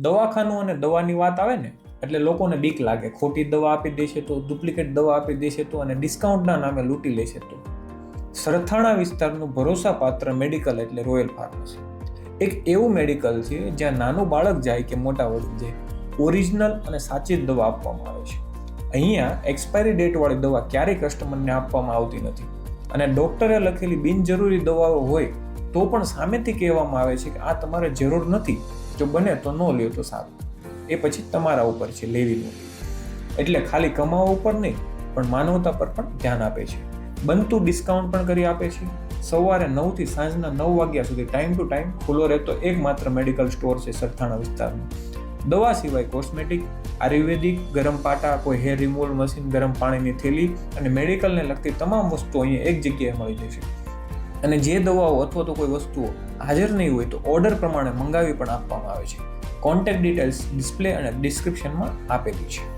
દવાખાનું અને દવાની વાત આવે ને, એટલે લોકોને બીક લાગે. ખોટી દવા આપી દેશે તો, ડુપ્લિકેટ દવા આપી દેશે તો અને ડિસ્કાઉન્ટના નામે લૂંટી લેશે તો. સરથાણા વિસ્તારનું ભરોસાપાત્ર મેડિકલ એટલે રોયલ ફાર્મસી. એક એવું મેડિકલ છે જ્યાં નાનું બાળક જાય કે મોટા વડીલ જાય. ઓરિજિનલ અને સાચી જ દવા આપવામાં આવે છે. અહીંયા એક્સપાયરી ડેટવાળી દવા ક્યારેય કસ્ટમરને આપવામાં આવતી નથી. અને ડૉક્ટરે લખેલી બિનજરૂરી દવાઓ હોય તો પણ સામેથી કહેવામાં આવે છે કે આ તમારે જરૂર નથી. જો બને તો ન લ્યો તો સારું. એ પછી તમારા ઉપર છે લેવી નો એટલે ખાલી કમાવા ઉપર નહીં, પણ માનવતા પર પણ ધ્યાન આપે છે. બનતું ડિસ્કાઉન્ટ પણ કરી આપે છે. સવારે નવથી સાંજના નવ વાગ્યા સુધી ટાઈમ ટુ ટાઈમ ખુલ્લો રહેતો એકમાત્ર મેડિકલ સ્ટોર છે સરથાણા વિસ્તારમાં દવા સિવાય કોસ્મેટિક આયુર્વેદિક, ગરમ પાટા, કોઈ હેર રિમૂવલ મશીન ગરમ પાણીની થેલી અને મેડિકલને લગતી તમામ વસ્તુઓ અહીંયા એક જગ્યાએ મળી જશે. અને જે દવાઓ અથવા તો કોઈ વસ્તુઓ હાજર નહીં હોય તો ઓર્ડર પ્રમાણે મંગાવી પણ આપવામાં આવે છે. કોન્ટેક્ટ ડિટેલ્સ ડિસ્પ્લે અને ડિસ્ક્રિપ્શનમાં આપેલી છે.